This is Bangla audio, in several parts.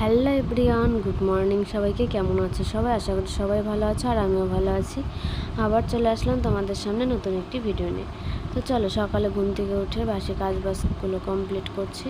হ্যালো এভরিওয়ান, গুড মর্নিং সবাইকে। কেমন আছে সবাই? আশা করি সবাই ভালো আছে আর আমিও ভালো আছি। আবার চলে আসলাম তোমাদের সামনে নতুন একটি ভিডিও নিয়ে। তো চলো সকালে ঘুম থেকে উঠে বাসে কাজ বাসগুলো কমপ্লিট করছি।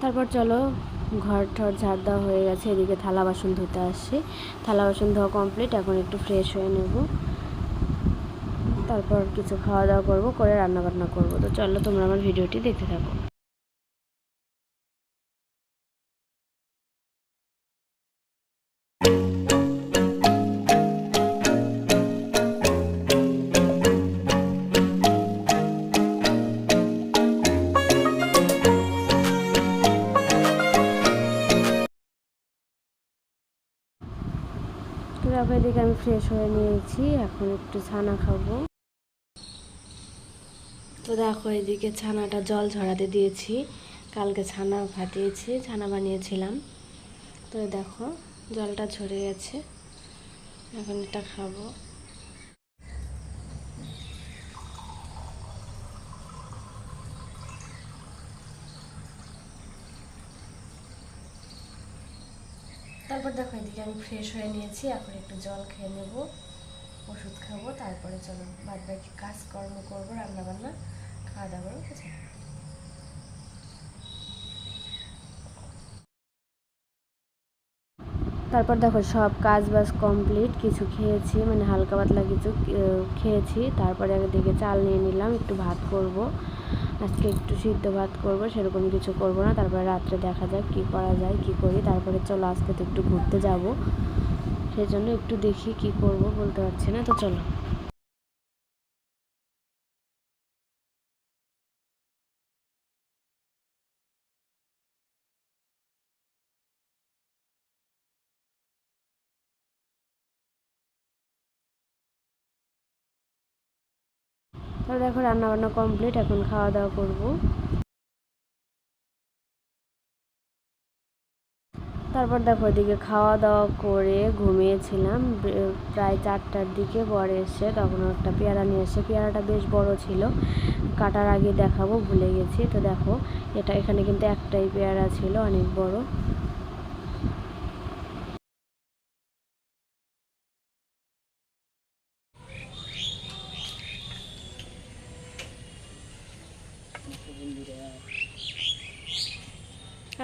তারপর চলো ঘর ঠর ঝাড় দেওয়া হয়ে গেছে, এদিকে থালা বাসন ধুতে আসছি। থালা বাসন ধোয়া কমপ্লিট এখন একটু ফ্রেশ হয়ে নেব। তারপর কিছু খাওয়া দাওয়া করব, করে রান্না বান্না করব। তো চলো তোমরা আমার ভিডিওটি দেখতে থাকো। তো দেখো এদিকে আমি ফ্রেশ হয়ে নিয়েছি, এখন একটু ছানা খাব। তো দেখো এদিকে ছানাটা জল ঝরাতে দিয়েছি, কালকে ছানা ফাটিয়েছি, ছানা বানিয়েছিলাম। তো দেখো জলটা ঝরে গেছে, এখন এটা খাব। তারপর দেখো, এদিকে আমি ফ্রেশ হয়ে নিয়েছি। এখন একটু জল খেয়ে নেব, ওষুধ খাব, তারপরে চলো। বাদ বাকি কাজকর্ম করব, রান্নাবান্না খাওয়া দাওয়া করব তারপর দেখো, সব কাজ বাজ কমপ্লিট কিছু খেয়েছি মানে হালকা পাতলা কিছু খেয়েছি। তারপরে দিকে চাল নিয়ে নিলাম, একটু ভাত করব। আজকে একটু সিদ্ধ ভাত করব, সেরকম কিছু করব না। তারপরে রাত্রে দেখা যাক কি করা যায়, কি করি। তারপরে চলো, আজকে তো একটু ঘুরতে যাব। সেই জন্য একটু দেখি কি করব বলতে পারছি না। তো চলো। তাহলে দেখো রান্নাবান্না কমপ্লিট এখন খাওয়া দাওয়া করব। তারপর দেখো ওইদিকে খাওয়া দাওয়া করে ঘুমিয়েছিলাম। প্রায় চারটার দিকে বর এসে তখন একটা পেয়ারা নিয়ে এসে, পেয়ারাটা বেশ বড় ছিল, কাটার আগে দেখাবো, ভুলে গেছি। তো দেখো এটা, এখানে কিন্তু একটাই পেয়ারা ছিল, অনেক বড়।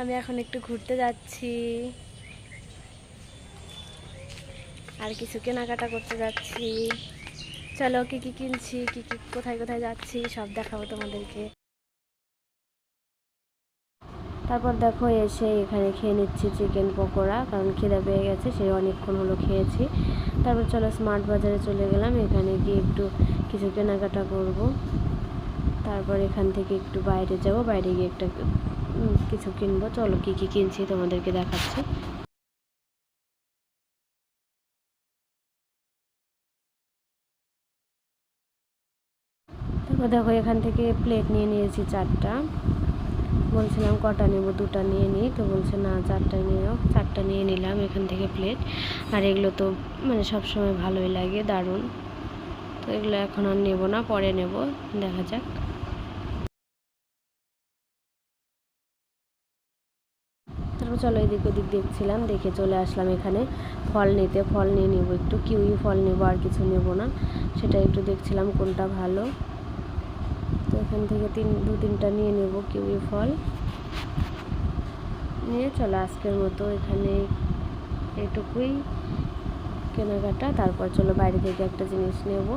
আমি এখন একটু ঘুরতে যাচ্ছি। আর কিছু কেনাকাটা করতে যাচ্ছি। চলো, কি কি কিনছি, কি কি কোথায় কোথায় যাচ্ছি, সব দেখাবো তোমাদেরকে। তারপর দেখো, এসে এখানে খেয়ে নিচ্ছি চিকেন পকোড়া, কারণ খিদে পেয়ে গেছে সে অনেকক্ষণ হলো খেয়েছি। তারপর চলো স্মার্ট বাজারে চলে গেলাম, এখানে গিয়ে একটু কিছু কেনাকাটা করব। তারপর এখান থেকে একটু বাইরে যাব, বাইরে গিয়ে একটা কিছু কিনবো। চলো, কি কি কিনছি তোমাদেরকে দেখাচ্ছি। তারপর দেখো, এখান থেকে প্লেট নিয়ে নিয়েছি চারটা। বলছিলাম কটা নেব? দুটা নিয়ে নিই। তো বলছে, না, চারটা নিয়েও চারটা নিয়ে নিলাম এখান থেকে প্লেট আর এগুলো তো মানে সবসময় ভালোই লাগে, দারুণ। তো এগুলো এখন আর নেব না, পরে নেব। দেখা যাক। তারপর চলো এদিক ওদিক দেখছিলাম, দেখে চলে আসলাম এখানে। ফল নিতে, ফল নিয়ে নেব একটু, কিউই ফল নেব, আর কিছু নেব না। সেটা একটু দেখছিলাম কোনটা ভালো। তো এখান থেকে তিন, দু তিনটা নিয়ে নেব কিউই ফল। নিয়ে চলো আজকের মতো এখানে এটুকুই কেনাকাটা। তারপর চলো বাইরে থেকে একটা জিনিস নেব।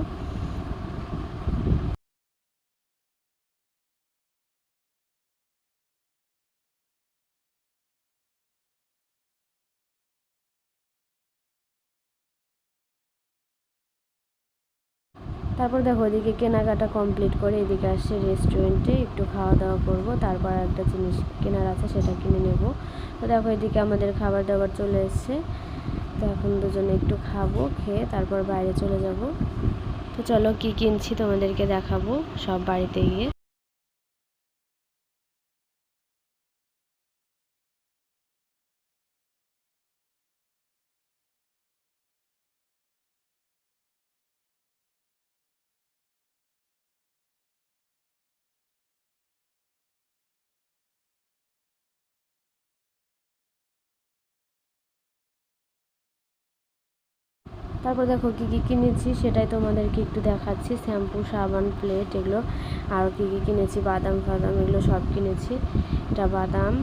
তারপর দেখো ওইদিকে কেনাকাটা কমপ্লিট করে এদিকে আসছে রেস্টুরেন্টে একটু খাওয়া দাওয়া করব, তারপর একটা জিনিস কেনার আছে সেটা কিনে নেব। তো দেখো এদিকে আমাদের খাবার দাবার চলে এসছে, তো এখন দুজনে একটু খাব, খেয়ে তারপর বাইরে চলে যাব। তো চলো কি কিনছি তোমাদেরকে দেখাবো, সব বাড়িতে গিয়ে। তারপর দেখো কী কী কিনেছি সেটাই তোমাদেরকে একটু দেখাচ্ছি। শ্যাম্পু, সাবান, প্লেট এগুলো। আরও কী কী কিনেছি? বাদাম, ফাদাম এগুলো সব কিনেছি। এটা বাদাম,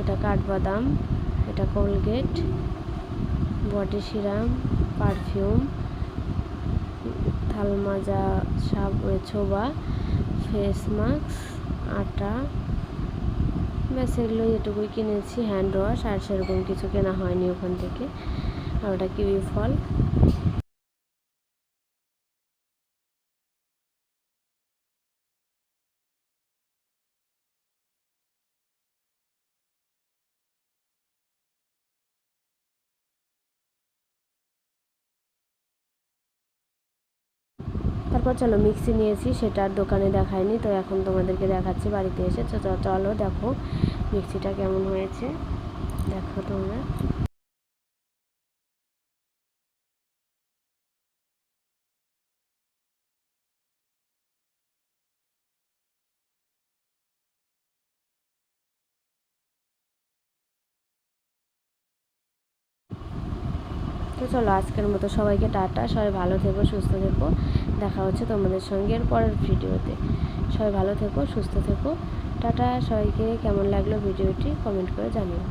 এটা কাঠবাদাম, এটা কোলগেট, বডি সিরাম, পারফিউম থাল মাজা সাব ছোবা, ফেস মাস্ক, আটা। ব্যাস এগুলো এটুকুই কিনেছি। হ্যান্ড ওয়াশ আর সেরকম কিছু কেনা হয়নি ওখান থেকে। আর ওটা কিউই ফল। তারপর চলো মিক্সি নিয়েছি, সেটা আর দোকানে দেখায়নি, তো এখন তোমাদেরকে দেখাচ্ছি বাড়িতে এসে। চলো দেখো মিক্সিটা কেমন হয়েছে। দেখো তোমরা। তো চলো আজকের মতো সবাইকে টাটা, সবাই ভালো থেকো, সুস্থ থেকো। দেখা হচ্ছে তোমাদের সঙ্গে এর পরের ভিডিওতে। সবাই ভালো থেকো, সুস্থ থেকো। টাটা, সবাইকে কেমন লাগল ভিডিওটি কমেন্ট করে জানিও।